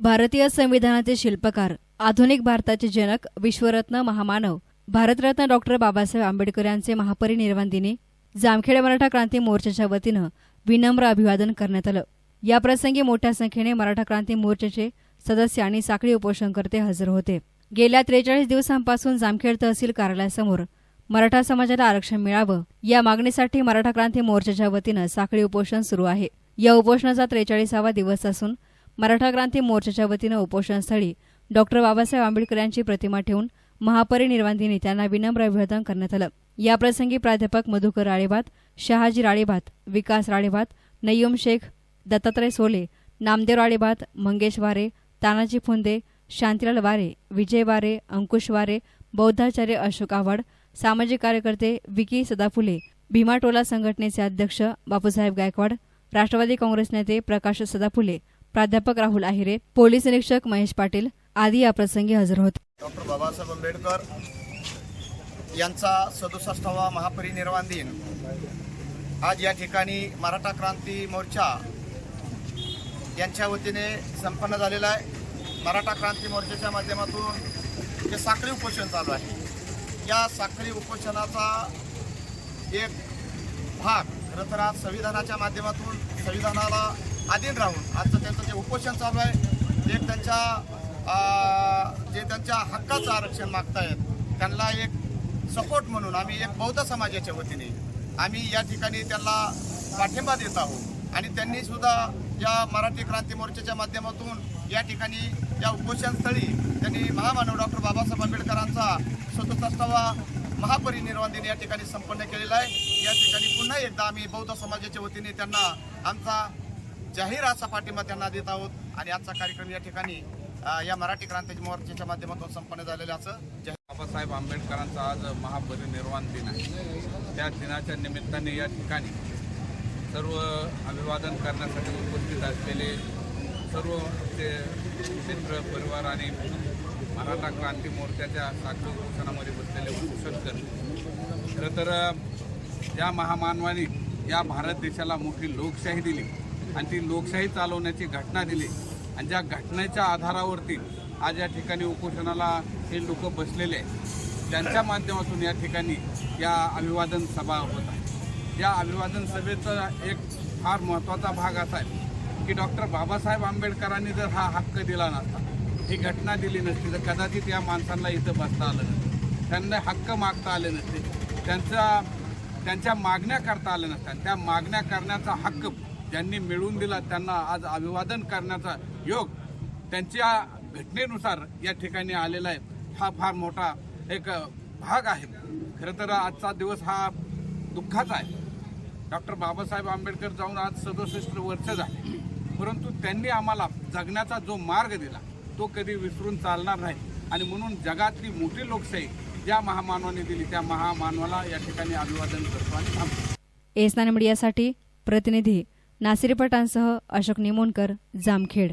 भारतीय संविधानाचे शिल्पकार आधुनिक भारताचे जनक विश्वरत्न महामानव भारतरत्न डॉक्टर बाबासाहेब आंबेडकर यांचे महापरिनिर्वाण दिनी जामखेड मराठा क्रांती मोर्चाच्या वतीनं विनम्र अभिवादन करण्यात आलं. याप्रसंगी मोठ्या संख्येने मराठा क्रांती मोर्चाचे सदस्य आणि साखळी उपोषणकर्ते हजर होते. गेल्या त्रेचाळीस दिवसांपासून जामखेड तहसील कार्यालयासमोर मराठा समाजाला आरक्षण मिळावं या मागणीसाठी मराठा क्रांती मोर्चाच्या वतीनं साखळी उपोषण सुरू आहे. या उपोषणाचा त्रेचाळीसावा दिवस असून मराठा क्रांती मोर्चाच्या वतीनं उपोषणस्थळी डॉक्टर बाबासाहेब आंबेडकर यांची प्रतिमा ठेवून महापरिनिर्वाण दिनी त्यांना विनम्र अभिवादन करण्यात आलं. याप्रसंगी प्राध्यापक मधुकर राळेभात शहाजी राळेभात विकास राळेभात नय्यम शेख दत्तात्रय सोले नामदेव राळेभात मंगेश वारे तानाजी फुंदे शांतीलाल वारे विजय वारे अंकुश वारे बौद्धाचार्य अशोक आव्हाड सामाजिक कार्यकर्ते विकी सदाफुले भीमाटोला संघटनेचे अध्यक्ष बापूसाहेब गायकवाड राष्ट्रवादी काँग्रेस नेते प्रकाश सदाफुले प्राध्यापक राहुल आहिरे पोलीस निरीक्षक महेश पाटील आदी याप्रसंगी हजर होते. डॉक्टर बाबासाहेब आंबेडकर यांचा सदुसष्टावा महापरिनिर्वाण दिन आज या ठिकाणी मराठा क्रांती मोर्चा यांच्या वतीने संपन्न झालेला आहे. मराठा क्रांती मोर्चाच्या माध्यमातून जे साखळी उपोषण चालू आहे या साखळी उपोषणाचा एक भाग खरं तर आज संविधानाच्या माध्यमातून संविधानाला अधीन राहून आजचं त्यांचं जे उपोषण चालू आहे एक त्यांच्या जे त्यांच्या हक्काचं आरक्षण मागतायत त्यांना एक सपोर्ट म्हणून आम्ही एक बौद्ध समाजाच्या वतीने आम्ही या ठिकाणी त्यांना पाठिंबा देत आहोत. आणि त्यांनी सुद्धा या मराठी क्रांती मोर्चाच्या माध्यमातून या ठिकाणी या उपोषणस्थळी त्यांनी महामानव डॉक्टर बाबासाहेब आंबेडकरांचा सदुसष्टावा महापरिनिर्वाण दिन या ठिकाणी संपन्न केलेला आहे. या ठिकाणी पुन्हा एकदा आम्ही बौद्ध समाजाच्या वतीने त्यांना आमचा जाहीर असा पाठिंबा त्यांना देत आहोत. आणि आजचा कार्यक्रम या ठिकाणी या मराठी क्रांती मोर्चाच्या माध्यमातून संपन्न झालेलं असं बाबासाहेब आंबेडकरांचा आज महापरिनिर्वाण दिन आहे. त्या दिनाच्या निमित्ताने या ठिकाणी सर्व अभिवादन करण्यासाठी उपस्थित असलेले सर्व ते मित्र परिवार आणि मराठा क्रांती मोर्चाच्या साखर बसलेले वंशकर खरं तर या महामानवाने या भारत देशाला मोठी लोकशाही दिली. आणि ती लोकशाही चालवण्याची घटना दिली. आणि ज्या घटनेच्या आधारावरती आज या ठिकाणी उपोषणाला हे लोक बसलेले आहेत. त्यांच्या माध्यमातून या ठिकाणी या अभिवादन सभा होत आहे. या अभिवादन सभेचा एक फार महत्त्वाचा भाग असा आहे की डॉक्टर बाबासाहेब आंबेडकरांनी जर हा हक्क दिला नसता ही घटना दिली नसती तर कदाचित या माणसांना इथं बसता आलं नसतं. त्यांना हक्क मागता आले नसते. त्यांचा त्यांच्या मागण्या करता आल्या नसत्या त्या मागण्या करण्याचा हक्क ज्यांनी मिळवून दिला त्यांना आज अभिवादन करण्याचा योग त्यांच्या घटनेनुसार या ठिकाणी आलेला आहे. हा फार मोठा एक भाग आहे. खरं तर आजचा दिवस हा दुःखाचा आहे. डॉक्टर बाबासाहेब आंबेडकर जाऊन आज सदुसष्ट वर्ष झाले. परंतु त्यांनी आम्हाला जगण्याचा जो मार्ग दिला तो कधी विसरून चालणार नाही. आणि म्हणून जगातली मोठी लोकशाही ज्या महामानवाने दिली. त्या महामानवाला या ठिकाणी अभिवादन करतो आणि थांबतो. एसनान मीडियासाठी प्रतिनिधी नासिरपटांसह अशोक निमोणकर जामखेड.